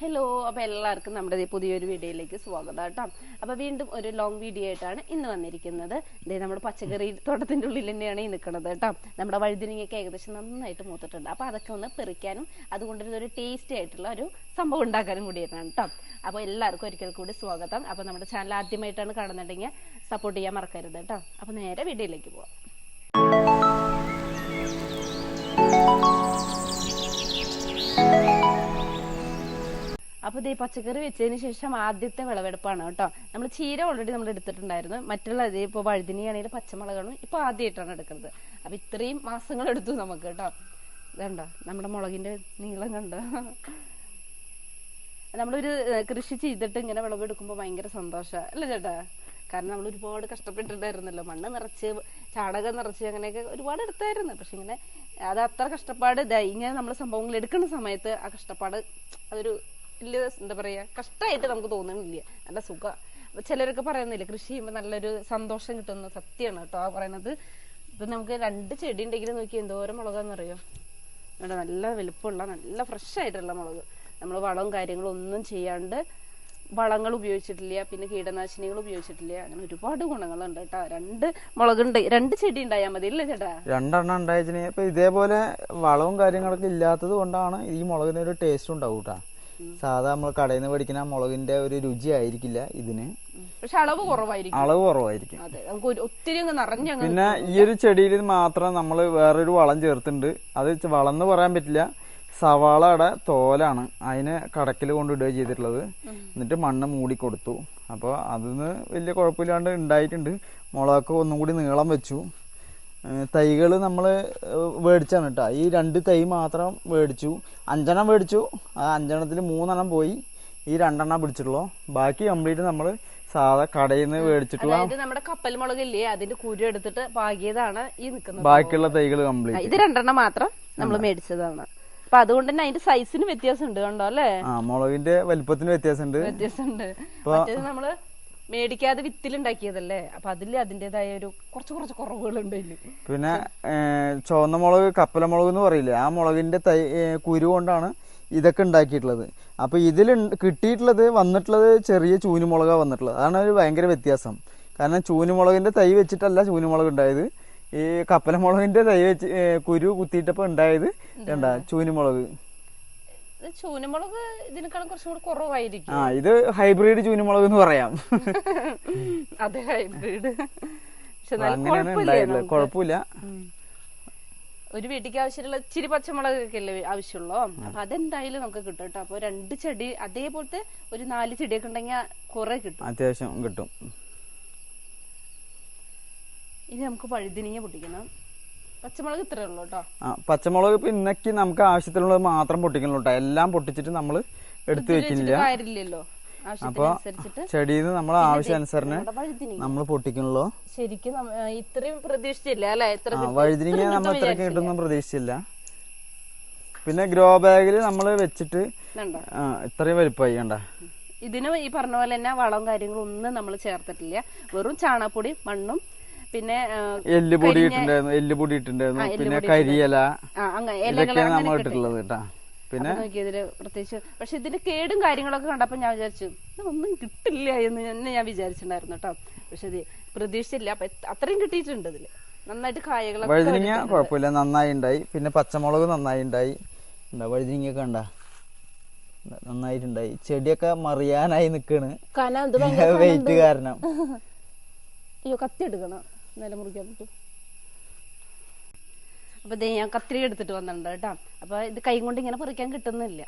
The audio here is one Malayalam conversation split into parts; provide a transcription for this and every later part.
ഹലോ അപ്പോൾ എല്ലാവർക്കും നമ്മുടെ പുതിയൊരു വീഡിയോയിലേക്ക് സ്വാഗതം കേട്ടോ. അപ്പോൾ വീണ്ടും ഒരു ലോങ് വീഡിയോ ആയിട്ടാണ് ഇന്ന് വന്നിരിക്കുന്നത്. ഇതേ നമ്മുടെ പച്ചക്കറി തോട്ടത്തിന്റെ ഉള്ളിൽ തന്നെയാണ് ഈ നിൽക്കുന്നത് കേട്ടോ. നമ്മുടെ വഴുതിനിങ്ങൊക്കെ ഏകദേശം നന്നായിട്ട് മൂത്തിട്ടുണ്ട്. അപ്പോൾ അതൊക്കെ ഒന്ന് പെറിക്കാനും അതുകൊണ്ട് ഇതൊരു ടേസ്റ്റി ആയിട്ടുള്ള ഒരു സംഭവം ഉണ്ടാക്കാനും കൂടിയാണ് കേട്ടോ. അപ്പോൾ എല്ലാവർക്കും ഒരിക്കൽ കൂടി സ്വാഗതം. അപ്പോൾ നമ്മുടെ ചാനൽ ആദ്യമായിട്ടാണ് കാണുന്നുണ്ടെങ്കിൽ സപ്പോർട്ട് ചെയ്യാൻ മറക്കരുത് കേട്ടോ. അപ്പോൾ നേരെ വീഡിയോയിലേക്ക് പോവാം. അപ്പോൾ ഈ പച്ചക്കറി വെച്ചതിന് ശേഷം ആദ്യത്തെ വിളവെടുപ്പാണ് കേട്ടോ. നമ്മൾ ചീര ഓൾറെഡി നമ്മൾ എടുത്തിട്ടുണ്ടായിരുന്നു. മറ്റുള്ള ഇത് ഇപ്പോൾ വഴുതിനിയാണെങ്കിലും പച്ചമുളകാണ് ഇപ്പൊ ആദ്യമായിട്ടാണ് എടുക്കുന്നത്. അപ്പോൾ ഇത്രയും മാസങ്ങൾ എടുത്തു നമുക്ക് കേട്ടോ. ഇതുണ്ടോ? നമ്മുടെ മുളകിന്റെ നീളം കണ്ടോ? നമ്മളൊരു കൃഷി ചെയ്തിട്ട് ഇങ്ങനെ വിളവെടുക്കുമ്പോൾ ഭയങ്കര സന്തോഷമാണ് അല്ലേ ചേട്ടാ? കാരണം നമ്മൾ ഒരുപാട് കഷ്ടപ്പെട്ടിട്ടായിരുന്നല്ലോ മണ്ണ് നിറച്ച് ചാണകം നിറച്ച് അങ്ങനെയൊക്കെ ഒരുപാട് എടുത്തായിരുന്നു. പക്ഷെ ഇങ്ങനെ അത് അത്ര കഷ്ടപ്പാട് ഇങ്ങനെ നമ്മൾ സംഭവങ്ങൾ എടുക്കുന്ന സമയത്ത് ആ കഷ്ടപ്പാട് അതൊരു വലിയ എന്താ പറയാ കഷ്ടമായിട്ട് നമുക്ക് തോന്നുന്നില്ല. നല്ല സുഖം. ചിലരൊക്കെ പറയുന്നില്ല കൃഷി ചെയ്യുമ്പോൾ നല്ലൊരു സന്തോഷം കിട്ടുന്ന സത്യമാണ് കേട്ടോ. ആ പറയുന്നത് ഇപ്പൊ നമുക്ക് രണ്ട് ചെടി ഉണ്ടെങ്കിലും നോക്കി എന്തോരം മുളകാന്നറിയോ? ഇവിടെ നല്ല വലുപ്പമുള്ള നല്ല ഫ്രഷ് ആയിട്ടുള്ള മുളക്. നമ്മൾ വളവും കാര്യങ്ങളും ഒന്നും ചെയ്യാണ്ട് വളങ്ങൾ ഉപയോഗിച്ചിട്ടില്ല പിന്നെ കീടനാശിനികൾ ഉപയോഗിച്ചിട്ടില്ല. അങ്ങനെ ഒരുപാട് ഗുണങ്ങളുണ്ട് കേട്ടോ. രണ്ട് മുളകുണ്ട് രണ്ട് ചെടി ഉണ്ടായാൽ മതി ഇല്ലേ ചേട്ടാ? രണ്ടെണ്ണം ഉണ്ടായിച്ചിന് ഇപ്പൊ ഇതേപോലെ വളവും കാര്യങ്ങളൊക്കെ ഇല്ലാത്തത് കൊണ്ടാണ് ഈ മുളകിന് ഒരു ടേസ്റ്റ് ഉണ്ടാവും കേട്ടാ സാധാ നമ്മൾ കടയിൽ നിന്ന് മേടിക്കുന്ന മുളകിന്റെ ഒരു രുചി ആയിരിക്കില്ല ഇതിന്. പക്ഷെ അളവ് കുറവായിരിക്കും. അളവ് കുറവായിരിക്കും. അതെ നമുക്ക് ഒരു- ഒത്തിരി അങ്ങ് പിന്നെ ഈ ഒരു ചെടിയിൽ മാത്രം നമ്മൾ വേറൊരു വളം ചേർത്തിട്ടുണ്ട്. അത് വളം എന്ന് പറയാൻ പറ്റില്ല. സവാളയുടെ തോലാണ് അതിനെ കടക്കിൽ കൊണ്ടിടുക ചെയ്തിട്ടുള്ളത്. എന്നിട്ട് മണ്ണ് മൂടി കൊടുത്തു. അപ്പോൾ അതിന് വലിയ കുഴപ്പമില്ലാണ്ട് ഉണ്ടായിട്ടുണ്ട്. മുളകൊക്കെ ഒന്നും കൂടി നീളം വെച്ചു. തൈകൾ നമ്മൾ മേടിച്ചാണ് കേട്ടോ. ഈ രണ്ട് തൈ മാത്രം മേടിച്ചു അഞ്ചെണ്ണം മേടിച്ചു ആ അഞ്ചെണ്ണത്തിൽ മൂന്നെണ്ണം പോയി. ഈ രണ്ടെണ്ണം പിടിച്ചിട്ടുള്ളൂ. ബാക്കി കംപ്ലീറ്റ് നമ്മൾ സാധാ കടയിൽ നിന്ന് മേടിച്ചിട്ടുള്ള നമ്മുടെ കപ്പൽ മുളകില്ലേ അതിന്റെ കുരു എടുത്തിട്ട് പാകിയതാണ് ഈ നിൽക്കുന്നത് ബാക്കിയുള്ള തൈകൾ കംപ്ലീറ്റ്. ഇത് രണ്ടെണ്ണം മാത്രം നമ്മൾ മേടിച്ചതാണ്. അപ്പൊ അതുകൊണ്ട് തന്നെ അതിന്റെ സൈസിന് വ്യത്യാസം ഉണ്ട് കണ്ടോ അല്ലേ? ആ മുളകിന്റെ വലിപ്പത്തിന് വ്യത്യാസമുണ്ട്. വ്യത്യാസമുണ്ട്. നമ്മൾ മേടിക്കാതെ വിത്തിലുണ്ടാക്കിയതല്ലേ? അപ്പൊ അതിൽ അതിന്റേതായ ഒരു കുറച്ച് കുറച്ച് കുറവുകളുണ്ട് പിന്നെ ചുവന്ന മുളക് കപ്പല മുളക് എന്ന് പറയില്ലേ? ആ മുളകിന്റെ തൈ കുരു കൊണ്ടാണ് ഇതൊക്കെ ഉണ്ടാക്കിയിട്ടുള്ളത്. അപ്പൊ ഇതിൽ കിട്ടിയിട്ടുള്ളത് വന്നിട്ടുള്ളത് ചെറിയ ചൂനുമുളകാ വന്നിട്ടുള്ളത്. അതാണ് ഒരു ഭയങ്കര വ്യത്യാസം. കാരണം ചൂനുമുളകിന്റെ തൈ വെച്ചിട്ടല്ല ചൂനുമുളക് ഉണ്ടായത്. ഈ കപ്പല മുളകിന്റെ തൈ വെച്ച് കുരു കുത്തിയിട്ടപ്പോ ഉണ്ടായത് എന്താ? ചൂനുമുളക്. ചൂനമുളക് ഇതിനേക്കാളും കുറച്ചും കൂടി കുറവായിരിക്കും. ആ ഇത് ഹൈബ്രിഡ് ചൂനുമുളക് എന്ന് പറയാം. അതെ ഹൈബ്രിഡ് അങ്ങനെയാണ് കുഴപ്പമില്ല ഒരു വീട്ടിക്ക് ആവശ്യമുള്ള ഇച്ചിരി പച്ചമുളകൊക്കെ അല്ലേ ആവശ്യമുള്ളൂ. അപ്പൊ അതെന്തായാലും നമുക്ക് കിട്ടും കേട്ടോ. അപ്പൊ രണ്ട് ചെടി അതേപോലത്തെ ഒരു നാല് ചെടിയൊക്കെ ഉണ്ടെങ്കിൽ കുറെ കിട്ടും. അത്യാവശ്യം കിട്ടും. ഇനി നമുക്ക് വഴുതിനിങ്ങ പൊട്ടിക്കണം. പച്ചമുളക് ഇത്രേ ഉള്ളൂ കേട്ടോ ആ പച്ചമുളക് ഇപ്പൊ ഇന്നക്ക് നമുക്ക് ആവശ്യത്തിനുള്ളത് മാത്രം പൊട്ടിക്കണല്ലോ കേട്ടോ എല്ലാം പൊട്ടിച്ചിട്ട് നമ്മൾ എടുത്തു വെക്കുന്നില്ല അപ്പൊ ചെടിയിൽ നിന്ന് നമ്മൾ ആവശ്യം നമ്മുടെ വഴുതിനിങ്ങ. നമ്മൾ പൊട്ടിക്കണല്ലോ. ശരിക്കും ഇത്രയും പ്രതീക്ഷിച്ചില്ല അല്ലെ? വഴുതിരിങ്ങ നമ്മൾ ഇത്രയൊക്കെ കിട്ടുമെന്ന് പ്രതീക്ഷിച്ചില്ല. പിന്നെ ഗ്രോ ബാഗിൽ നമ്മൾ വെച്ചിട്ട് ഇത്രയും വലിപ്പമായി കണ്ട. ഇതിന് ഈ പറഞ്ഞ പോലെ തന്നെ വളവും കാര്യങ്ങളും ഒന്നും നമ്മൾ ചേർത്തിട്ടില്ല. വെറും ചാണകപ്പൊടി മണ്ണും പിന്നെ എല്ല് പൊടി ഇട്ടിണ്ടായിരുന്നു എല്ല് പൊടി ഇട്ടിണ്ടായിരുന്നു പിന്നെ കരിയില. ഇതൊക്കെയാണ് നമ്മൾ ഇട്ടിട്ടുള്ളത് കേട്ടാ. പിന്നെ? നോക്കിയതിൽ പ്രത്യേകിച്ച്. പക്ഷെ ഇതിന്റെ കേടും കാര്യങ്ങളൊക്കെ കണ്ടപ്പോ ഞാൻ വിചാരിച്ചു ഒന്നും കിട്ടില്ല എന്ന് തന്നെ ഞാൻ വിചാരിച്ചിട്ടുണ്ടായിരുന്നു കേട്ടോ. പക്ഷെ ഇത് പ്രതീക്ഷിച്ചില്ല. അപ്പൊ അത്രയും കിട്ടിയിട്ടുണ്ട് ഇതിൽ. നന്നായിട്ട് കായകളൊക്കെ വഴുതിരിങ്ങ കുഴപ്പമില്ല. നന്നായി ഉണ്ടായി. പിന്നെ പച്ചമുളക് നന്നായി ഉണ്ടായി. എന്താ വഴുതിരിങ്ങയൊക്കെ ഉണ്ടാ നന്നായിട്ടുണ്ടായി ചെടിയൊക്കെ മറിയാനായി നിക്കാണ്. വെയിറ്റ് കാരണം. അയ്യോ കത്തി എടുക്കണം. നില മുറിക്കാൻ പറ്റും. അപ്പൊ ഇത് ഞാൻ കത്തിരി എടുത്തിട്ട് വന്നിട്ടുണ്ട് കേട്ടോ. അപ്പൊ ഇത് കൈ കൊണ്ട് ഇങ്ങനെ പറിക്കാൻ കിട്ടുന്നില്ല.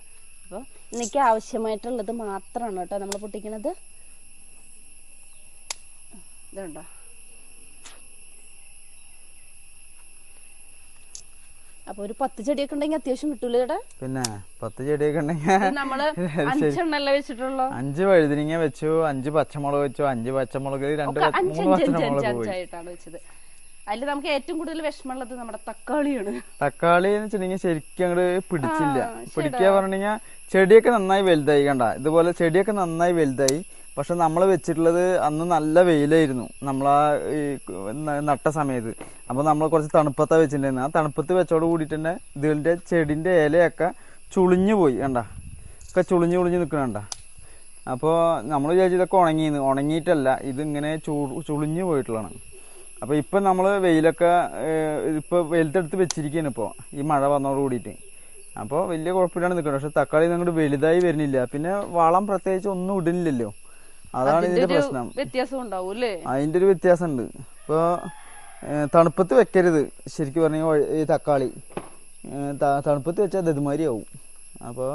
അപ്പൊ എനിക്ക് ആവശ്യമായിട്ടുള്ളത് മാത്രമാണ് കേട്ടോ നമ്മൾ പൊട്ടിക്കണത്. ഇതുണ്ടോ? അപ്പൊ ഒരു പത്ത് ചെടിയൊക്കെ ഉണ്ടെങ്കിൽ അത്യാവശ്യം കിട്ടൂല പിന്നെ പത്ത് ചെടിയൊക്കെ ഉണ്ടെങ്കിൽ ഇത് നമ്മൾ അഞ്ചെണ്ണല്ലേ വെച്ചിട്ടുള്ളൂ. അഞ്ച് വഴുതിരിങ്ങ വെച്ചു അഞ്ച് പച്ചമുളക് വെച്ചു അഞ്ച് പച്ചമുളക് രണ്ട് അഞ്ചായിട്ടാണ് വെച്ചത്. അതിൽ നമുക്ക് ഏറ്റവും കൂടുതൽ വിഷമമുള്ളത് നമ്മുടെ തക്കാളിയാണ്. തക്കാളി എന്ന് വെച്ചിട്ടുണ്ടെങ്കിൽ ശരിക്കും അങ്ങോട്ട് പിടിച്ചില്ല. പിടിക്കുക പറഞ്ഞുകഴിഞ്ഞാൽ ചെടിയൊക്കെ നന്നായി വലുതായി കണ്ട. ഇതുപോലെ ചെടിയൊക്കെ നന്നായി വലുതായി പക്ഷെ നമ്മൾ വെച്ചിട്ടുള്ളത് അന്ന് നല്ല വെയിലായിരുന്നു. നമ്മളാ നട്ട സമയത്ത്. അപ്പോൾ നമ്മൾ കുറച്ച് തണുപ്പത്താ വെച്ചിട്ടുണ്ടായിരുന്നു. ആ തണുപ്പത്ത് വെച്ചോട് കൂടിയിട്ട് തന്നെ ഇതിന്റെ ചെടിന്റെ ഇലയൊക്കെ ചുളിഞ്ഞു പോയി കണ്ട. ഒക്കെ ചുളിഞ്ഞു ചുളിഞ്ഞ് നിൽക്കണണ്ട അപ്പോൾ നമ്മൾ വിചാരിച്ചു ഇതൊക്കെ ഉണങ്ങിന്ന്. ഉണങ്ങിയിട്ടല്ല ഇതിങ്ങനെ ചൂ ചുളിഞ്ഞ് പോയിട്ടുള്ളതാണ്. അപ്പോൾ ഇപ്പം നമ്മൾ വെയിലൊക്കെ ഇപ്പോൾ വെയിലത്തെടുത്ത് വെച്ചിരിക്കുകയാണ് ഇപ്പോൾ ഈ മഴ വന്നതോട് കൂടിയിട്ട്. അപ്പോൾ വലിയ കുഴപ്പമില്ലാണ്ട് നിൽക്കുന്നത് പക്ഷേ തക്കാളി അങ്ങോട്ട് വലുതായി വരുന്നില്ല. പിന്നെ വളം പ്രത്യേകിച്ച് ഒന്നും ഇടുന്നില്ലല്ലോ. അതാണ് ഇതിന്റെ പ്രശ്നം. വ്യത്യാസം ഉണ്ടാവും അല്ലേ ഒരു ഒരു വ്യത്യാസമുണ്ട്. ഇപ്പൊ തണുപ്പത്ത് വെക്കരുത്. ശരിക്കും പറഞ്ഞാൽ ഈ തക്കാളി. തണുപ്പത്ത് വെച്ചാൽ ദതുമാരി ആവും അപ്പോൾ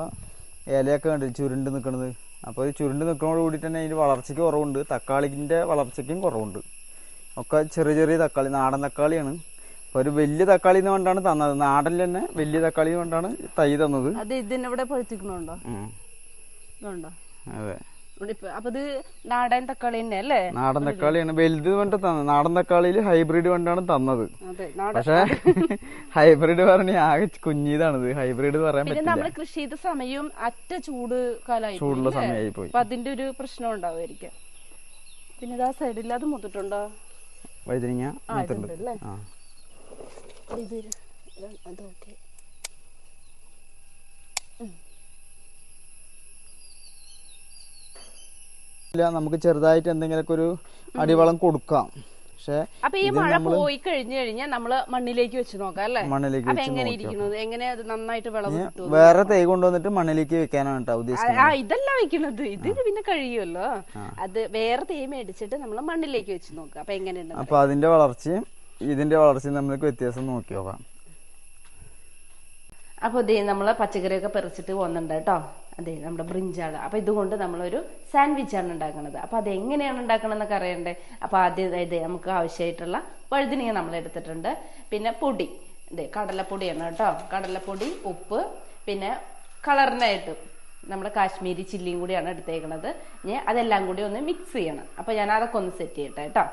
ഇലയൊക്കെ കണ്ടില്ല ചുരുണ്ട് നിൽക്കണത് അപ്പോൾ ഈ ചുരുണ്ട് നിൽക്കുന്നതോട് കൂടി തന്നെ അതിന്റെ വളർച്ചയ്ക്ക് കുറവുണ്ട്. തക്കാളിന്റെ വളർച്ചയ്ക്കും കുറവുണ്ട്. ഒക്കെ ചെറിയ ചെറിയ തക്കാളി നാടൻ തക്കാളിയാണ്. അപ്പോൾ ഒരു വലിയ തക്കാളി എന്ന് കൊണ്ടാണ് തന്നത്. നാടനിൽ തന്നെ വലിയ തക്കാളി കൊണ്ടാണ് തൈ തന്നത്. അത് ഇതിനെവിടെ പഴുത്തിക്കണുണ്ടോ? അപ്പൊ ഇത് നാടൻ തക്കാളി തന്നെ അല്ലേ? നാടൻ തക്കാളിയാണ്. വലുത് കൊണ്ട് തന്നത് നാടൻ തക്കാളിയിൽ ഹൈബ്രിഡ് കൊണ്ടാണ് തന്നത്. പക്ഷെ ഹൈബ്രിഡ് പറഞ്ഞ ആകെ കുഞ്ഞിതാണിത് ഹൈബ്രിഡ് പറയാൻ പറ്റില്ല. നമ്മൾ കൃഷി ചെയ്ത സമയവും അറ്റ ചൂട് കാലമായി ചൂടുള്ള സമയമായി പോയി അപ്പൊ അതിന്റെ ഒരു പ്രശ്നം ഉണ്ടാവുമായിരിക്കും. പിന്നെ ഇതാ സൈഡിൽ അത് മുത്തിട്ടുണ്ടോ? വൈദ്യുതി അല്ലേ ഇത് അത് ഓക്കെ ഇല്ല നമുക്ക് ചെറുതായിട്ട് എന്തെങ്കിലുമൊക്കെ ഒരു അടിവളം കൊടുക്കാം. പക്ഷേ അപ്പൊ ഈ മഴ പോയി കഴിഞ്ഞു കഴിഞ്ഞാൽ നമ്മൾ മണ്ണിലേക്ക് വെച്ച് നോക്കാം അല്ലേ? മണ്ണിലേക്ക് വെച്ച് എങ്ങനെ ഇരിക്കുന്നത്? എങ്ങനെ അത് നന്നായിട്ട് വിളവ് വേറെ തൈ കൊണ്ടുവന്നിട്ട് മണ്ണിലേക്ക് വെക്കാനാണ് കേട്ടോ ഉദ്ദേശിക്കുന്നത്. ഇതല്ല വെക്കണത്. ഇത് പിന്നെ കഴിയുമല്ലോ. അത് വേറെ തൈ മേടിച്ചിട്ട് നമ്മൾ മണ്ണിലേക്ക് വെച്ച് നോക്കാം. അപ്പൊ എങ്ങനെയുണ്ട്? അപ്പൊ അതിന്റെ വളർച്ചയും ഇതിന്റെ വളർച്ചയും നമ്മൾക്ക് വ്യത്യാസം നോക്കി നോക്കാം. അപ്പൊ ഇതേ നമ്മൾ പച്ചക്കറിയൊക്കെ പറിച്ചിട്ട് പോകുന്നുണ്ട് കേട്ടോ അതെ നമ്മുടെ ബ്രിഞ്ചാണ് അപ്പൊ ഇതുകൊണ്ട് നമ്മളൊരു ആണ് ഉണ്ടാക്കുന്നത്. അപ്പൊ അത് എങ്ങനെയാണ് ഉണ്ടാക്കണമെന്നൊക്കെ അറിയണ്ടേ? അപ്പൊ ആദ്യം ഇത് നമുക്ക് ആവശ്യമായിട്ടുള്ള വഴുതിനിങ്ങ നമ്മൾ എടുത്തിട്ടുണ്ട്. പിന്നെ പൊടി. അതെ കടലപ്പൊടിയാണ് കേട്ടോ. കടലപ്പൊടി ഉപ്പ് പിന്നെ കളറിനായിട്ട് നമ്മുടെ കാശ്മീരി ചില്ലിയും കൂടിയാണ് എടുത്തേക്കുന്നത് ഇനി അതെല്ലാം കൂടി ഒന്ന് മിക്സ് ചെയ്യണം. അപ്പൊ ഞാൻ അതൊക്കെ ഒന്ന് സെറ്റ് ചെയ്യട്ടെ കേട്ടോ.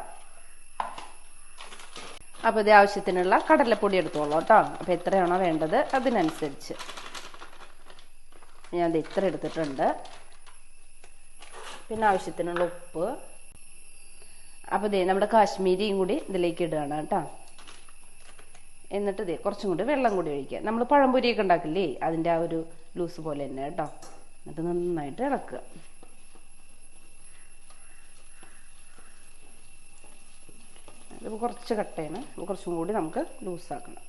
അപ്പോൾ ഇത് ആവശ്യത്തിനുള്ള കടലപ്പൊടി എടുത്തോളൂ കേട്ടോ. അപ്പോൾ എത്രയാണോ വേണ്ടത് അതിനനുസരിച്ച്. ഞാൻ ഇത് ഇത്ര എടുത്തിട്ടുണ്ട്. പിന്നെ ആവശ്യത്തിനുള്ള ഉപ്പ്. അപ്പോൾ ഇതേ നമ്മുടെ കാശ്മീരിയും കൂടി ഇതിലേക്ക് ഇടുകയാണ് കേട്ടോ. എന്നിട്ട് ഇതേ കുറച്ചും കൂടി വെള്ളം കൂടി ഒഴിക്കുക. നമ്മൾ പഴംപൊരിയൊക്കെ ഉണ്ടാക്കില്ലേ? അതിന്റെ ആ ഒരു ലൂസ് പോലെ തന്നെ കേട്ടോ. എന്നിട്ട് നന്നായിട്ട് ഇളക്കുക. ഇത് കുറച്ച് കട്ടയാണ്. കുറച്ചും കൂടി നമുക്ക് ലൂസാക്കണം.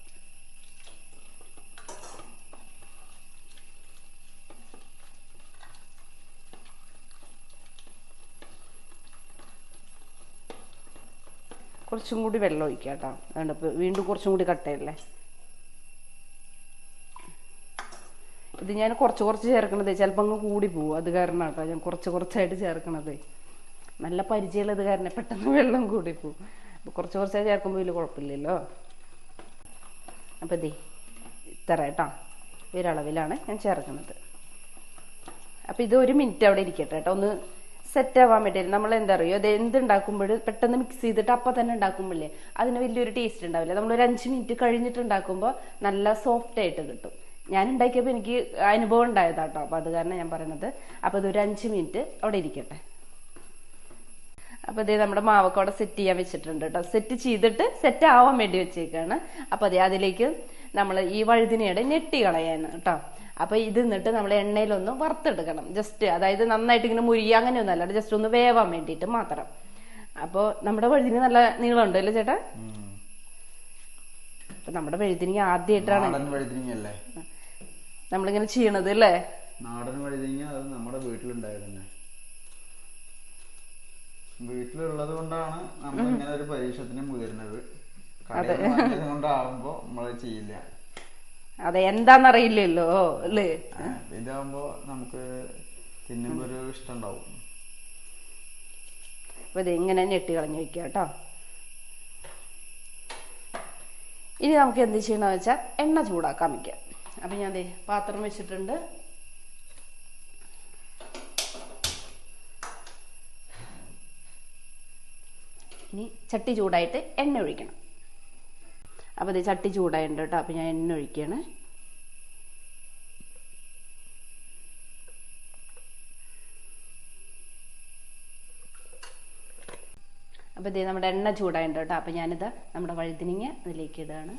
കുറച്ചും കൂടി വെള്ളം ഒഴിക്കുക കേട്ടോ. അതുകൊണ്ട് ഇപ്പോൾ വീണ്ടും കുറച്ചും കൂടി കട്ടയല്ലേ ഇത് ഞാൻ കുറച്ച് കുറച്ച് ചേർക്കണത് ചിലപ്പോൾ അങ്ങ് കൂടി പോകും. അത് കാരണം കേട്ടോ ഞാൻ കുറച്ച് കുറച്ചായിട്ട് ചേർക്കണത്. നല്ല പരിചയമുള്ളത് കാരണം പെട്ടെന്ന് വെള്ളം കൂടി പോകും. അപ്പോൾ കുറച്ച് കുറച്ചായി ചേർക്കുമ്പോൾ വലിയ കുഴപ്പമില്ലല്ലോ. അപ്പോൾ ഇതേ ഇത്ര കേട്ടോ. ഒരളവിലാണ് ഞാൻ ചേർക്കുന്നത്. അപ്പോൾ ഇത് ഒരു മിനിറ്റ് അവിടെ ഇരിക്കട്ടെ കേട്ടോ. ഒന്ന് സെറ്റ് ആവാൻ വേണ്ടിയിട്ട് നമ്മൾ എന്താ അറിയോ അത് എന്തുണ്ടാക്കുമ്പോഴും പെട്ടെന്ന് മിക്സ് ചെയ്തിട്ട് അപ്പം തന്നെ ഉണ്ടാക്കുമ്പോഴേ അതിന് വലിയൊരു ടേസ്റ്റ് ഉണ്ടാവില്ല? നമ്മൾ ഒരു അഞ്ച് മിനിറ്റ് കഴിഞ്ഞിട്ട് ഉണ്ടാക്കുമ്പോൾ നല്ല സോഫ്റ്റ് ആയിട്ട് കിട്ടും. ഞാൻ ഉണ്ടാക്കിയപ്പോൾ എനിക്ക് അനുഭവം ഉണ്ടായതാട്ടോ. അപ്പോൾ അത് കാരണം ഞാൻ പറയുന്നത്. അപ്പോൾ ഇതൊരു അഞ്ച് മിനിറ്റ് അവിടെ ഇരിക്കട്ടെ. അപ്പോൾ അതേ നമ്മുടെ മാവൊക്കെ അവിടെ സെറ്റ് ചെയ്യാൻ വെച്ചിട്ടുണ്ട് കേട്ടോ. സെറ്റ് ചെയ്തിട്ട് സെറ്റ് ആവാൻ വേണ്ടി വെച്ചേക്കാണ്. അപ്പോൾ അതേ അതിലേക്ക് നമ്മൾ ഈ വഴുതിനയുടെ ഞെട്ടി കളയാണ് കേട്ടോ. അപ്പൊ ഇത് എന്നിട്ട് നമ്മൾ എണ്ണയിലൊന്ന് വറുത്തെടുക്കണം. ജസ്റ്റ് അതായത് നന്നായിട്ട് ഇങ്ങനെ മുരിയ അങ്ങനെയൊന്നും അല്ലാതെ ജസ്റ്റ് ഒന്ന് വേവാൻ വേണ്ടിയിട്ട് മാത്രം. അപ്പൊ നമ്മുടെ വഴുതിന് നല്ല നീളമുണ്ട് അല്ലേ ചേട്ടാ? അപ്പൊ നമ്മുടെ വഴുതിന് ആദ്യമായിട്ടാണ്. നമ്മളിങ്ങനെ ചെയ്യണത് അല്ലേ? നാടൻ അത് നമ്മുടെ വീട്ടിലുണ്ടായിരുന്നു. വീട്ടിലുള്ളത് കൊണ്ടാണ് നമ്മൾ ഇങ്ങനെ ഒരു പരീക്ഷത്തിന് മുതിരുന്നത് കടയിൽ വാങ്ങിയത് നമ്മൾ ചെയ്യില്ല. അതെ എന്താന്നറിയില്ലല്ലോ അല്ലേ ഇതാകുമ്പോ നമുക്ക് തിന്നുമ്പോ ഒരു ഇഷ്ടം ഉണ്ടാവും അപ്പൊ ഇത് ഇങ്ങനെ ഞെട്ടി കളഞ്ഞു വെക്കുക കേട്ടോ. ഇനി നമുക്ക് എന്ത് ചെയ്യണമെന്ന് വെച്ചാൽ എണ്ണ ചൂടാക്കാൻ വെക്കാം അപ്പൊ ഞാൻ പാത്രം വെച്ചിട്ടുണ്ട്. ഇനി ചട്ടി ചൂടായിട്ട് എണ്ണ ഒഴിക്കണം. അപ്പോൾ ഇത് ചട്ടി ചൂടായിട്ടുണ്ട് കേട്ടോ. അപ്പോൾ ഞാൻ എണ്ണ ഒഴിക്കുകയാണ് അപ്പോൾ ഇത് നമ്മുടെ എണ്ണ ചൂടായിട്ടുണ്ട് കേട്ടോ. അപ്പോൾ ഞാനിത് നമ്മുടെ വഴുതിനിങ്ങ ഇതിലേക്ക് ഇടുകയാണ്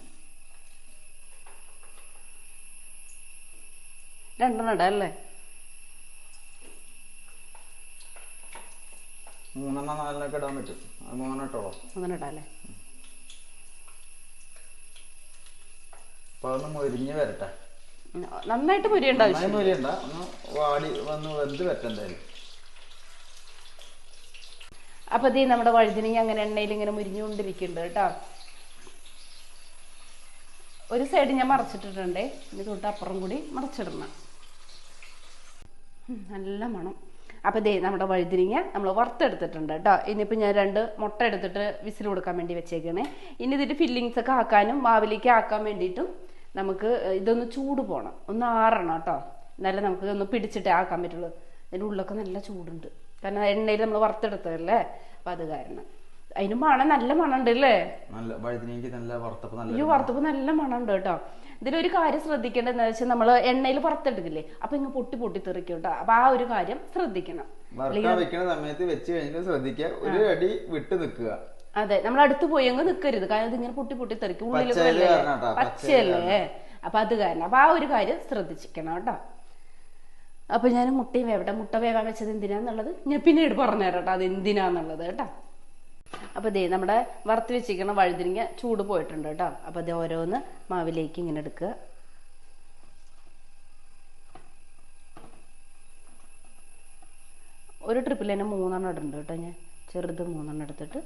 രണ്ടെണ്ണം ഇടാം അല്ലേ? മൂന്നെണ്ണം നാലെണ്ണൊക്കെ ഇടാൻ പറ്റും. മൂന്നെണ്ണം ഇട്ടോളൂ. മൂന്നെണ്ണം ഇടാം അല്ലേ? അപ്പൊ അതൊന്ന് മൊരിഞ്ഞ് വരട്ടെ. നന്നായിട്ട് മുരിയേണ്ട ആവശ്യം നന്നായി ഒന്ന് വാടി വന്ന് വെന്ത് വരട്ടെന്തായാലും അപ്പൊ ദേ നമ്മുടെ വഴുതിനങ്ങ അങ്ങനെ എണ്ണയിൽ ഇങ്ങനെ മുരിഞ്ഞുകൊണ്ടിരിക്കുന്നുണ്ട് കേട്ടോ. ഒരു സൈഡ് ഞാൻ മറച്ചിട്ടിട്ടുണ്ടേ. ഇനി തൊട്ട് അപ്പുറം കൂടി മറച്ചിടണം. നല്ല മണം. അപ്പൊ ദേ നമ്മുടെ വഴുതിരിങ്ങ നമ്മൾ വറുത്തെടുത്തിട്ടുണ്ട് കേട്ടോ. ഇനിയിപ്പോൾ ഞാൻ രണ്ട് മുട്ട എടുത്തിട്ട് വിസിൽ കൊടുക്കാൻ വേണ്ടി വെച്ചേക്കണേ. ഇനി ഇതിന്റെ ഫില്ലിങ്സ് ഒക്കെ ആക്കാനും മാവിലേക്ക് ആക്കാൻ വേണ്ടിയിട്ടും നമുക്ക് ഇതൊന്ന് ചൂട് പോകണം ഒന്ന് ആറണം കേട്ടോ. എന്നാലേ നമുക്ക് ഒന്ന് പിടിച്ചിട്ടേ ആക്കാൻ പറ്റുള്ളൂ. അതിന്റെ ഉള്ളൊക്കെ നല്ല ചൂടുണ്ട്. കാരണം എണ്ണയിൽ നമ്മൾ വറുത്തെടുത്തതല്ലേ? അപ്പം അത് കാരണം. അതിന് മണം നല്ല മണമുണ്ട് അല്ലേ? നല്ല വഴുതിനേക്ക് നല്ല വറുത്തപ്പോ നല്ല ഈ വറുത്തപ്പ് നല്ല മണം ഉണ്ട് കേട്ടോ. ഇതിലൊരു കാര്യം ശ്രദ്ധിക്കേണ്ടത് എന്താ വെച്ചാൽ നമ്മൾ എണ്ണയിൽ വറുത്തെടുക്കില്ലേ? അപ്പൊ ഇങ്ങ് പൊട്ടി പൊട്ടി തെറിക്കും കേട്ടോ. അപ്പൊ ആ ഒരു കാര്യം ശ്രദ്ധിക്കണം. വറുക്കാൻ വെക്കുന്ന സമയത്ത് വെച്ച് കഴിഞ്ഞാൽ ശ്രദ്ധിക്കുക. ഒരു അടി വിട്ടു നിൽക്കുക. അതെ നമ്മൾ അടുത്ത് പോയി അങ്ങ് നിൽക്കരുത് കാരണം ഇതിങ്ങനെ പൊട്ടി പൊട്ടി തെറിക്കും. ഉള്ളിലൊക്കെ പച്ചയല്ലേ അപ്പൊ അത് കാരണം. അപ്പൊ ആ ഒരു കാര്യം ശ്രദ്ധിച്ചിരിക്കണം കേട്ടോ. അപ്പൊ ഞാൻ മുട്ടയും വേവട്ടെ. മുട്ട വേവാൻ വെച്ചത് എന്തിനാന്നുള്ളത് ഞാൻ പിന്നീട് പറഞ്ഞുതരാം കേട്ടോ. അത് എന്തിനാന്നുള്ളത് കേട്ടോ. അപ്പൊ ദേ നമ്മുടെ വറുത്ത് വെച്ചിരിക്കുന്ന വഴുതിരിങ്ങ ചൂട് പോയിട്ടുണ്ട് കേട്ടോ. അപ്പൊ ഇത് ഓരോന്ന് മാവിലേക്ക് ഇങ്ങനെ എടുക്കുക. ഒരു ട്രിപ്പിൽ തന്നെ മൂന്നെണ്ണം ഇടുന്നുണ്ട് കേട്ടോ ഞാൻ. ചെറുത് മൂന്നെണ്ണം എടുത്തിട്ട്.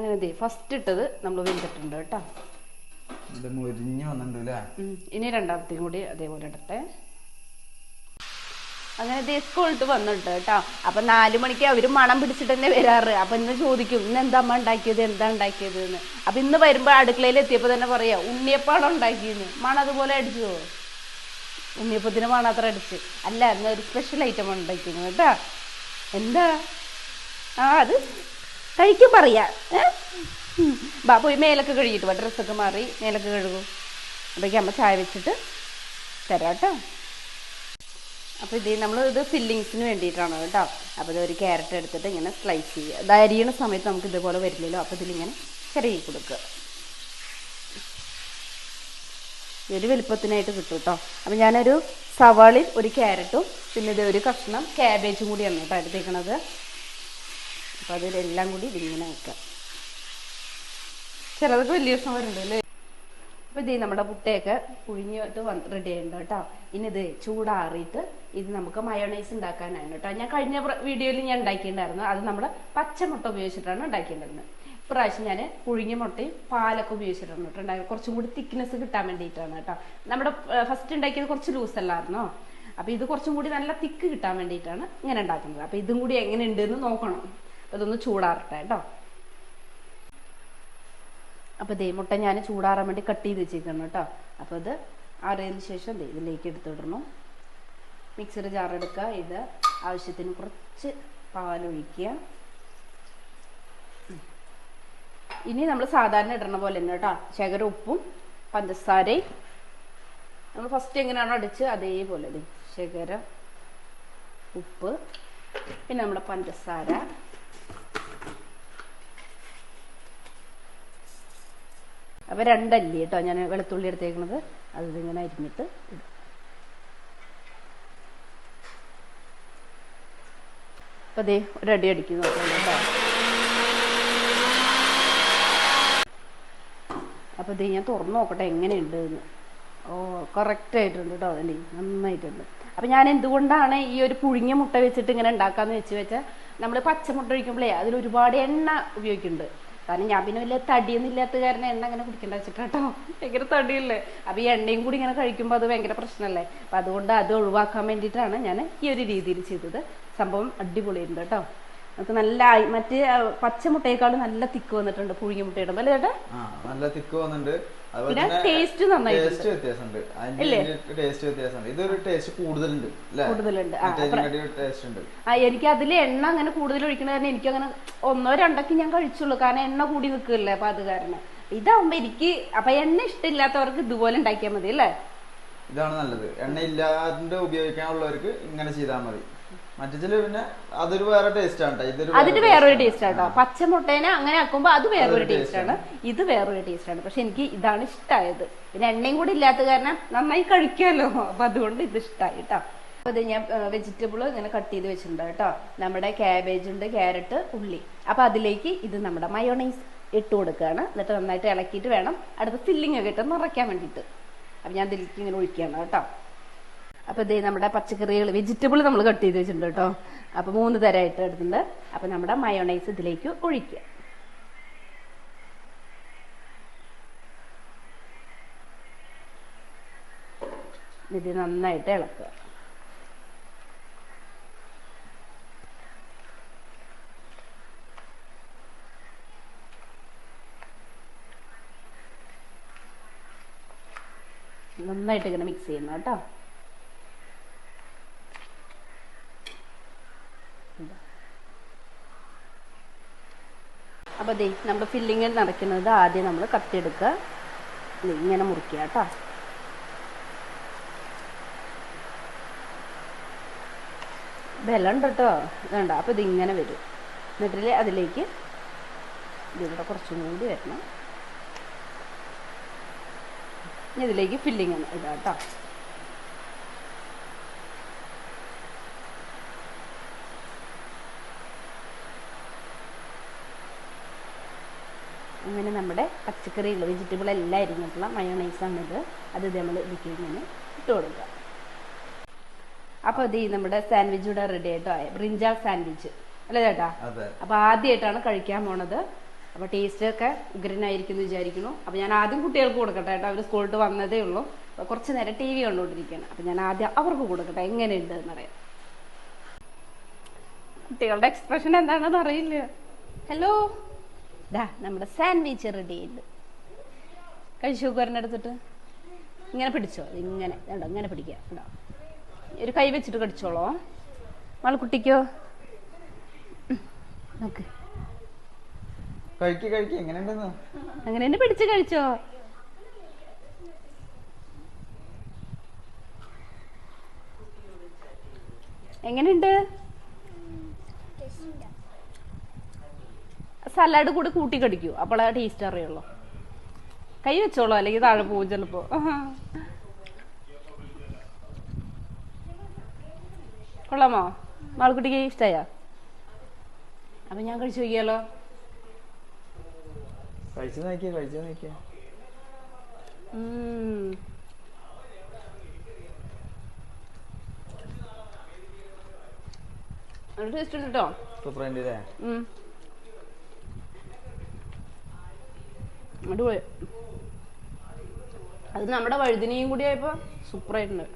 അങ്ങനെ ദേ ഫസ്റ്റ് ഇട്ടത് നമ്മൾ വെന്തിട്ടുണ്ട് കേട്ടോ. ഇത് മൊരിഞ്ഞ് വന്നിട്ടുണ്ട് ഇനി രണ്ടാമത്തെയും കൂടി അതേപോലെ ഇടട്ടെ. അങ്ങനെ ദേ സ്കൂളിട്ട് വന്നിട്ട് കേട്ടോ. അപ്പൊ നാലു മണിക്ക് അവർ മണം പിടിച്ചിട്ട് തന്നെ വരാറ്. അപ്പൊ ഇന്ന് ചോദിക്കും ഇന്ന് എന്താ അമ്മ ഉണ്ടാക്കിയത്? എന്താ ഉണ്ടാക്കിയത് എന്ന് അപ്പൊ ഇന്ന് വരുമ്പോ അടുക്കളയിൽ എത്തിയപ്പോ തന്നെ പറയാ ഉണ്ണിയപ്പാണ് ഉണ്ടാക്കിയെന്ന് മണം അതുപോലെ അടിച്ചോ ഉണ്ണിയപ്പത്തിന് മണം അത്ര അടിച്ച്. അല്ല ഇന്ന് ഒരു സ്പെഷ്യൽ ഐറ്റം ഉണ്ടാക്കിയത് കേട്ടോ. എന്താ? ആ അത് കഴിക്കും പറയാ? ഈ ബാ പോയി മേലൊക്കെ കഴുകിയിട്ട് വാ. ഡ്രസ്സൊക്കെ മാറി മേലൊക്കെ കഴുകും. അപ്പോഴേക്കും അമ്മ ചായ വെച്ചിട്ട് തരാം കേട്ടോ. അപ്പോൾ ഇത് നമ്മൾ ഇത് ഫില്ലിങ്സിന് വേണ്ടിയിട്ടാണ് കേട്ടോ. അപ്പോൾ ഇത് ഒരു ക്യാരറ്റ് എടുത്തിട്ട് ഇങ്ങനെ സ്ലൈസ് ചെയ്യുക. ഇത് അരിയണ സമയത്ത് നമുക്ക് ഇതുപോലെ വരില്ലല്ലോ. അപ്പോൾ ഇതിലിങ്ങനെ ചെറിയ കൊടുക്കുക. ഈ ഒരു വലുപ്പത്തിനായിട്ട് കിട്ടും കേട്ടോ. അപ്പം ഞാനൊരു സവാളയും ഒരു ക്യാരറ്റും പിന്നെ ഇത് ഒരു കഷ്ണം ക്യാബേജും കൂടിയാണ് കേട്ടോ എടുത്തേക്കണത്. അപ്പോൾ അതിലെല്ലാം കൂടി ഇതിങ്ങനെ വെക്കാം. ചിലതൊക്കെ വലിയ ഇഷ്ടം വരുന്നുണ്ട് അല്ലേ? അപ്പോൾ ഇത് നമ്മുടെ മുട്ടയൊക്കെ പുഴിഞ്ഞിട്ട് വന്ന് റെഡി ആയിട്ടുണ്ട് കേട്ടോ. ഇനി ഇത് ചൂടാറിയിട്ട് ഇത് നമുക്ക് മയോണൈസ് ഉണ്ടാക്കാനാണ് കേട്ടോ. ഞാൻ കഴിഞ്ഞ വീഡിയോയിൽ ഞാൻ ഉണ്ടാക്കിയിട്ടുണ്ടായിരുന്നു. അത് നമ്മൾ പച്ചമുട്ട ഉപയോഗിച്ചിട്ടാണ് ഉണ്ടാക്കിയിട്ടുണ്ടായിരുന്നത്. ഇപ്രാവശ്യം ഞാൻ പുഴുങ്ങിയ മുട്ടയും പാലൊക്കെ ഉപയോഗിച്ചിട്ടാണ് കേട്ടോ കുറച്ചും കൂടി തിക്നെസ് കിട്ടാൻ വേണ്ടിയിട്ടാണ് കേട്ടോ. നമ്മുടെ ഫസ്റ്റ് ഉണ്ടാക്കിയത് കുറച്ച് ലൂസ് അല്ലായിരുന്നോ? അപ്പോൾ ഇത് കുറച്ചും കൂടി നല്ല തിക്ക് കിട്ടാൻ വേണ്ടിയിട്ടാണ് ഇങ്ങനെ ഉണ്ടാക്കുന്നത്. അപ്പോൾ ഇതും കൂടി എങ്ങനെ ഉണ്ടെന്ന് നോക്കണം. ഇതൊന്ന് ചൂടാറട്ടെ കേട്ടോ. അപ്പോൾ ദേ മുട്ട ഞാൻ ചൂടാറാൻ വേണ്ടി കട്ട് ചെയ്ത് വെച്ചേക്കണം കേട്ടോ. അപ്പോൾ ഇത് അറിയതിന് ശേഷം ദേ ഇതിലേക്ക് എടുത്തിടണം. മിക്സർ ജാർ എടുക്കുക ഇത് ആവശ്യത്തിന് കുറച്ച് പാലൊഴിക്കുക. ഇനി നമ്മൾ സാധാരണ ഇടണ പോലെ തന്നെ കേട്ടോ. ശകര ഉപ്പും പഞ്ചസാരയും. നമ്മൾ ഫസ്റ്റ് എങ്ങനെയാണോ അടിച്ച് അതേപോലെ ദേ ശകര ഉപ്പ് പിന്നെ നമ്മുടെ പഞ്ചസാര. അപ്പോൾ രണ്ടല്ലി കേട്ടോ ഞാൻ വെളുത്തുള്ളി എടുത്തേക്കുന്നത് അത് ഇതിങ്ങനെ അരിഞ്ഞിട്ട് ഇടും. അപ്പോൾ അതേ ഒരടി അടിക്കുന്നു കേട്ടോ അപ്പോൾ ഞാൻ തുറന്നു നോക്കട്ടെ എങ്ങനെയുണ്ട് ഓ കറക്റ്റ് ആയിട്ടുണ്ട് കേട്ടോ അതല്ലേ നന്നായിട്ടുണ്ട്. അപ്പം ഞാൻ എന്തുകൊണ്ടാണ് ഈ ഒരു പുഴുങ്ങിയ മുട്ട വെച്ചിട്ട് ഇങ്ങനെ ഉണ്ടാക്കാന്ന് വെച്ച് വെച്ചാൽ നമ്മൾ പച്ചമുട്ട ഒഴിക്കുമ്പോഴേ അതിൽ ഒരുപാട് എണ്ണ ഉപയോഗിക്കുന്നുണ്ട്. കാരണം ഞാൻ പിന്നെ വലിയ തടിയൊന്നും ഇല്ലാത്ത കാരണം എണ്ണ അങ്ങനെ കുടിക്കണ്ട വെച്ചിട്ടോ ഭയങ്കര തടിയല്ലേ? അപ്പോൾ ഈ എണ്ണയും കൂടി ഇങ്ങനെ കഴിക്കുമ്പോൾ അത് ഭയങ്കര പ്രശ്നമല്ലേ അപ്പം അതുകൊണ്ട് അത് ഒഴിവാക്കാൻ വേണ്ടിയിട്ടാണ് ഞാൻ ഈ ഒരു രീതിയിൽ ചെയ്തത്. സംഭവം അടിപൊളിയുണ്ട് കേട്ടോ. നമുക്ക് നല്ല മറ്റേ പച്ചമുട്ടയേക്കാളും നല്ല തിക്ക് വന്നിട്ടുണ്ട് പുഴുങ്ങിയ മുട്ടയുടെ അല്ലേ ചേട്ടാ നല്ല തിക്ക് വന്നിട്ടുണ്ട്. പിന്നെ. ടേസ്റ്റ് വ്യത്യാസമുണ്ട്. ടേസ്റ്റ് വ്യത്യാസമുണ്ട്. ഇതൊരു ടേസ്റ്റ് കൂടുതലുണ്ട് കൂടുതലുണ്ട്. ടേസ്റ്റ് ഉണ്ട്. ആ എനിക്ക് അതിൽ എണ്ണ അങ്ങനെ കൂടുതൽ ഒഴിക്കണ കാരണം എനിക്ക് അങ്ങനെ ഒന്നോ രണ്ടൊക്കെ ഞാൻ കഴിച്ചുള്ളൂ. കാരണം എണ്ണ കൂടി നിൽക്കില്ലേ? അപ്പൊ അത് കാരണം. ഇതാവുമ്പോ എനിക്ക് അപ്പൊ എണ്ണ ഇഷ്ടമില്ലാത്തവർക്ക് ഇതുപോലെ ഉണ്ടാക്കിയാൽ മതി അല്ലേ? ഇതാണ് നല്ലത്. എണ്ണ ഇല്ലാതെ ഉപയോഗിക്കാനുള്ളവർക്ക് ഇങ്ങനെ ചെയ്താൽ മതി. മറ്റേ പിന്നെ അതൊരു വേറെ ടേസ്റ്റ് ട്ടോ. ഇതൊരു അതിന് വേറെ വേറൊരു ടേസ്റ്റ് ആട്ടോ പച്ചമുട്ടേനെ അങ്ങനെ ആക്കുമ്പോ അത് വേറൊരു ടേസ്റ്റ് ആണ്. ഇത് വേറൊരു ടേസ്റ്റ് ആണ്. പക്ഷെ എനിക്ക് ഇതാണ് ഇഷ്ടമായത് പിന്നെ എണ്ണയും കൂടി ഇല്ലാത്ത കാരണം നന്നായി കഴിക്കാമല്ലോ അപ്പൊ അതുകൊണ്ട് ഇത് ഇഷ്ടമായി കേട്ടോ അപ്പൊ ഇത് ഞാൻ വെജിറ്റബിൾ ഇങ്ങനെ കട്ട് ചെയ്ത് വെച്ചിട്ടുണ്ട് കേട്ടോ നമ്മുടെ ക്യാബേജ് ഉണ്ട് ക്യാരറ്റ് ഉള്ളി. അപ്പൊ അതിലേക്ക് ഇത് നമ്മുടെ മയോണൈസ് ഇട്ട് കൊടുക്കുകയാണ്. എന്നിട്ട് നന്നായിട്ട് ഇളക്കിയിട്ട് വേണം. അടുത്ത ഫില്ലിംഗ് ഒക്കെ ഇട്ട് നിറയ്ക്കാൻ വേണ്ടിയിട്ട്. അപ്പൊ ഞാൻ ഇതിലേക്ക് ഇങ്ങനെ ഒഴിക്കുകയാണ് കേട്ടോ അപ്പൊ ഇതേ നമ്മുടെ പച്ചക്കറികൾ വെജിറ്റബിൾ നമ്മൾ കട്ട് ചെയ്ത് വെച്ചിട്ടുണ്ട് കേട്ടോ. അപ്പൊ മൂന്ന് തരമായിട്ട് എടുത്തിട്ടുണ്ട്. അപ്പൊ നമ്മുടെ മയോണൈസ് ഇതിലേക്ക് ഒഴിക്കുക. ഇത് നന്നായിട്ട് ഇളക്കുക. നന്നായിട്ട് ഇങ്ങനെ മിക്സ് ചെയ്യണം കേട്ടോ. അപ്പോൾ ദേ നമ്മൾ ഫില്ലിങ്ങിൽ നടക്കുന്നത് ആദ്യം നമ്മൾ കത്തിയെടുക്കുക. ദേ ഇങ്ങനെ മുറിക്കുക കേട്ടോ. ബലം കേട്ടോ. വേണ്ട അപ്പോൾ ഇതിങ്ങനെ വരും. എന്നിട്ടിൽ അതിലേക്ക് ഇതിവിടെ കുറച്ചും കൂടി വരണം. ഇതിലേക്ക് ഫില്ലിങ് ഇടാം കേട്ടോ. അങ്ങനെ നമ്മുടെ പച്ചക്കറികൾ വെജിറ്റബിൾ എല്ലാം അരിഞ്ഞിട്ടുള്ള മയോണൈസാണിത് അത് നമ്മൾ ഇതിലേക്ക് ഇങ്ങനെ ഇട്ട് കൊടുക്കുക. അപ്പോൾ ഇത് നമ്മുടെ സാൻഡ്വിച്ച് ഇവിടെ റെഡി ആയിട്ടോ? ബ്രിഞ്ചാൾ സാൻഡ്വിച്ച് അല്ലേ ചേട്ടാ? അപ്പൊ അപ്പോൾ ആദ്യമായിട്ടാണ് കഴിക്കാൻ പോണത്. അപ്പോൾ ടേസ്റ്റ് ഒക്കെ ഉഗ്രനായിരിക്കും എന്ന് വിചാരിക്കുന്നു. അപ്പോൾ ഞാൻ ആദ്യം കുട്ടികൾക്ക് കൊടുക്കട്ടെ കേട്ടോ. അവർ സ്കൂളിൽ വന്നതേ ഉള്ളൂ. അപ്പോൾ കുറച്ച് നേരം ടി വി കണ്ടുകൊണ്ടിരിക്കുകയാണ് അപ്പോൾ ഞാൻ ആദ്യം അവർക്ക് കൊടുക്കട്ടെ. എങ്ങനെയുണ്ട് എന്നറിയാം കുട്ടികളുടെ എക്സ്പ്രഷൻ എന്താണെന്ന് അറിയില്ല. ഹലോ ദാ നമ്മുടെ സാൻഡ്വിച്ച് റെഡി ചെയ്ത്. കഴിച്ചു കുക്കറിന്റെ എടുത്തിട്ട് ഇങ്ങനെ പിടിച്ചോ ഇങ്ങനെ. കണ്ടോ ഇങ്ങനെ പിടിക്കുക കേട്ടോ ഒരു കൈ വെച്ചിട്ട് കടിച്ചോളോ. നാളെ കുട്ടിക്കോ? നോക്ക്. അങ്ങനെ തന്നെ പിടിച്ച് കഴിച്ചോ. എങ്ങനെയുണ്ട്? സലാഡ് കൂടെ കൂട്ടി കടിക്കൂ. അപ്പോൾ ടേസ്റ്റ് അറിയുള്ളൂ. കൈ വെച്ചോളൂ അല്ലെങ്കിൽ താഴെ പോകും ചിലപ്പോ. കൊള്ളാമോ? മാൾക്കുട്ടിക്ക് ഇഷ്ടമായ അപ്പൊ ഞാൻ കഴിച്ചു നോക്കിയാലോ? കഴിച്ചു നോക്കിയാ കഴിച്ചു നോക്കിയാ. ടേസ്റ്റ് ഉണ്ട് കേട്ടോ അടിപൊളി അത് നമ്മുടെ വഴുതിനെയും കൂടി ആയപ്പോ സൂപ്പർ ആയിട്ടുണ്ട്.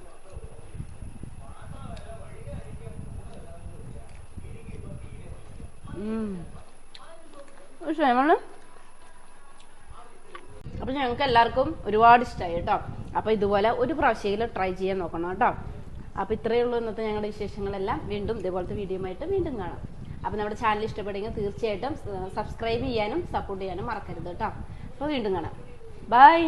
ഉം. പക്ഷേ അപ്പൊ ഞങ്ങൾക്ക് എല്ലാവർക്കും ഒരുപാട് ഇഷ്ടമായി കേട്ടോ. അപ്പൊ ഇതുപോലെ ഒരു പ്രാവശ്യമെങ്കിലും ട്രൈ ചെയ്യാൻ നോക്കണം കേട്ടോ. അപ്പൊ ഇത്രയേ ഉള്ളൂ ഇന്നത്തെ ഞങ്ങളുടെ വിശേഷങ്ങളെല്ലാം. വീണ്ടും ഇതേപോലത്തെ വീഡിയോ ആയിട്ട് വീണ്ടും കാണാം. അപ്പൊ നമ്മുടെ ചാനൽ ഇഷ്ടപ്പെടുമെങ്കിൽ തീർച്ചയായിട്ടും സബ്സ്ക്രൈബ് ചെയ്യാനും സപ്പോർട്ട് ചെയ്യാനും മറക്കരുത് കേട്ടോ. അപ്പൊ വീണ്ടും കാണാം ബൈ